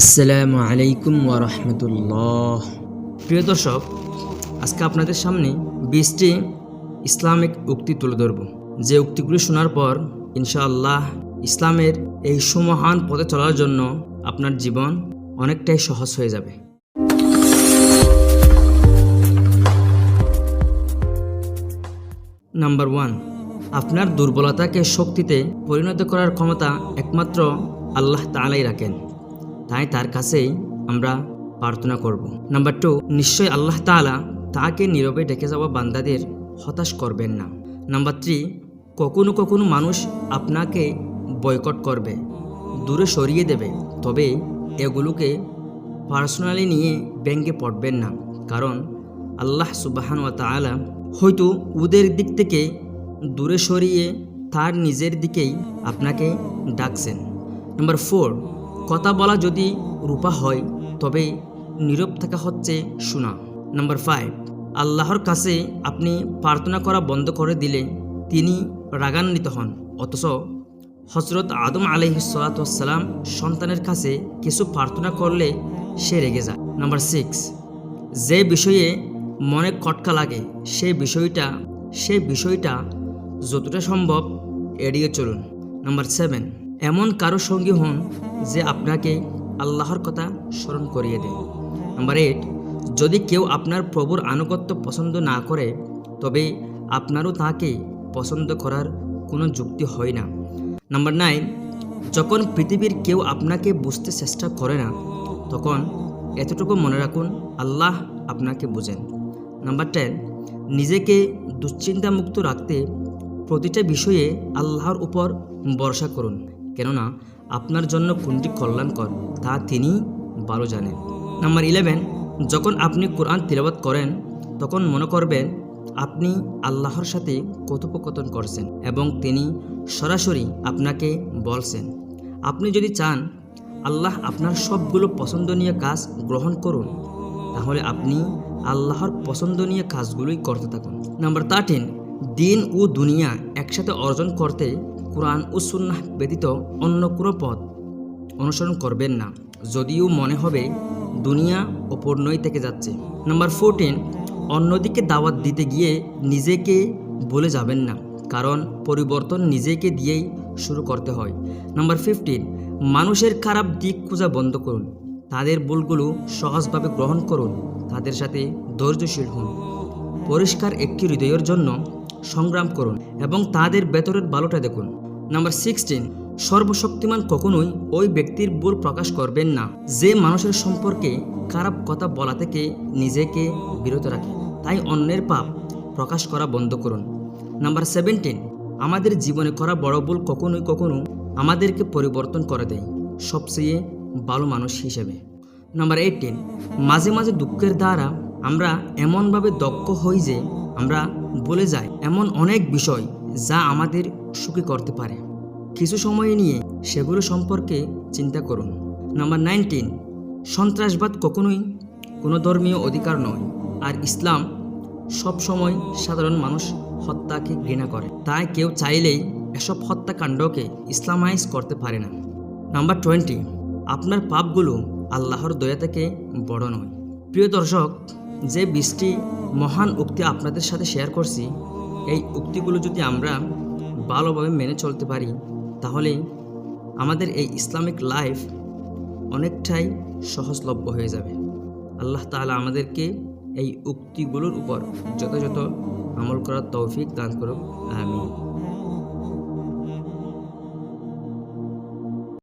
আসসালামু আলাইকুম ওরহমতুল্লাহ প্রিয় দর্শক, আজকে আপনাদের সামনে বিশটি ইসলামিক উক্তি তুলে ধরব। যে উক্তিগুলি শোনার পর ইনশাআল্লাহ ইসলামের এই সুমহান পথে চলার জন্য আপনার জীবন অনেকটাই সহজ হয়ে যাবে। নাম্বার ওয়ান, আপনার দুর্বলতাকে শক্তিতে পরিণত করার ক্ষমতা একমাত্র আল্লাহ তালাই রাখেন। তাই তার কাছেই আমরা প্রার্থনা করব। নাম্বার টু নিশ্চয় আল্লাহ তাআলা তাকে নীরবে ডেকে যাওয়া বান্দাদের হতাশ করবেন না। নাম্বার থ্রি কখনো কখনো মানুষ আপনাকে বয়কট করবে, দূরে সরিয়ে দেবে, তবে এগুলোকে পার্সোনালি নিয়ে ব্যঙ্গে পড়বেন না। কারণ আল্লাহ সুবাহান ওয়া তাআলা হয়তো ওদের দিক থেকে দূরে সরিয়ে তার নিজের দিকেই আপনাকে ডাকছেন। নাম্বার ফোর কথা বলা যদি রূপা হয়, তবে নীরব থাকা হচ্ছে শোনা নাম্বার ফাইভ আল্লাহর কাছে আপনি প্রার্থনা করা বন্ধ করে দিলে তিনি রাগান্বিত হন। অথচ হজরত আদম আলহিসাল্লাম সন্তানের কাছে কিছু প্রার্থনা করলে সে রেগে যায়। নাম্বার সিক্স যে বিষয়ে মনে খটকা লাগে, সে বিষয়টা সে বিষয়টা যতটা সম্ভব এড়িয়ে চলুন। নাম্বার সেভেন এমন কারও সঙ্গী হন যে আপনাকে আল্লাহর কথা স্মরণ করিয়ে দেয় নাম্বার এইট যদি কেউ আপনার প্রভুর আনুগত্য পছন্দ না করে, তবে আপনারও তাকে পছন্দ করার কোনো যুক্তি হয় না। নাম্বার নাইন যখন পৃথিবীর কেউ আপনাকে বুঝতে চেষ্টা করে না, তখন এতটুকু মনে রাখুন, আল্লাহ আপনাকে বুঝেন। নাম্বার টেন নিজেকে দুশ্চিন্তামুক্ত রাখতে প্রতিটা বিষয়ে আল্লাহর উপর ভরসা করুন। কেননা আপনার জন্য কোনটি কল্যাণকর, তা তিনি ভালো জানেন। নাম্বার ইলেভেন যখন আপনি কোরআন তিলাবাত করেন, তখন মনে করবেন আপনি আল্লাহর সাথে কথোপকথন করছেন এবং তিনি সরাসরি আপনাকে বলছেন। আপনি যদি চান আল্লাহ আপনার সবগুলো পছন্দনীয় কাজ গ্রহণ করুন, তাহলে আপনি আল্লাহর পছন্দনীয় কাজগুলোই করতে থাকুন। নাম্বার থার্টিন দিন ও দুনিয়া একসাথে অর্জন করতে কোরআন ও সুন্নাহ ব্যতীত অন্য কোনো পথ অনুসরণ করবেন না। যদিও মনে হবে দুনিয়া অপূর্ণই থেকে যাচ্ছে। নাম্বার ফোরটিন অন্যদিকে দাওয়াত দিতে গিয়ে নিজেকে বলে যাবেন না, কারণ পরিবর্তন নিজেকে দিয়েই শুরু করতে হয়। নাম্বার ফিফটিন মানুষের খারাপ দিক খোঁজা বন্ধ করুন। তাদের ভুলগুলো সহজভাবে গ্রহণ করুন। তাদের সাথে ধৈর্যশীল হন। পরিষ্কার একটি হৃদয়ের জন্য সংগ্রাম করুন এবং তাদের ভেতরের ভালোটা দেখুন। নাম্বার সিক্সটিন, সর্বশক্তিমান কখনোই ওই ব্যক্তির ভুল প্রকাশ করবেন না। যে মানুষের সম্পর্কে খারাপ কথা বলা থেকে নিজেকে বিরত রাখে, তাই অন্যের পাপ প্রকাশ করা বন্ধ করুন। নাম্বার সেভেন্টিন, আমাদের জীবনে করা বড় ভুল কখনোই কখনো আমাদেরকে পরিবর্তন করে দেয়, সবচেয়ে ভালো মানুষ হিসেবে। নাম্বার এইটিন, মাঝে মাঝে দুঃখের দ্বারা আমরা এমনভাবে দক্ষ হই যে আমরা বলে যাই এমন অনেক বিষয় যা আমাদের সুখী করতে পারে। কিছু সময় নিয়ে সেগুলো সম্পর্কে চিন্তা করুন। নাম্বার নাইনটিন, সন্ত্রাসবাদ কখনোই কোনো ধর্মীয় অধিকার নয়। আর ইসলাম সব সময় সাধারণ মানুষ হত্যাকে ঘৃণা করে। তাই কেউ চাইলেই এসব হত্যাকাণ্ডকে ইসলামাইজ করতে পারে না। নাম্বার টোয়েন্টি, আপনার পাপগুলো আল্লাহর দয়া থেকে বড় নয়। প্রিয় দর্শক যে বৃষ্টি মহান উক্তি আপনাদের সাথে শেয়ার করছি, এই উক্তিগুলো যদি আমরা ভালোভাবে মেনে চলতে পারি, তাহলে আমাদের এই ইসলামিক লাইফ অনেকটাই সহজলভ্য হয়ে যাবে। আল্লাহ তাআলা আমাদেরকে এই উক্তিগুলোর উপর যথাযথ আমল করার তৌফিক দান করুক। আমিন।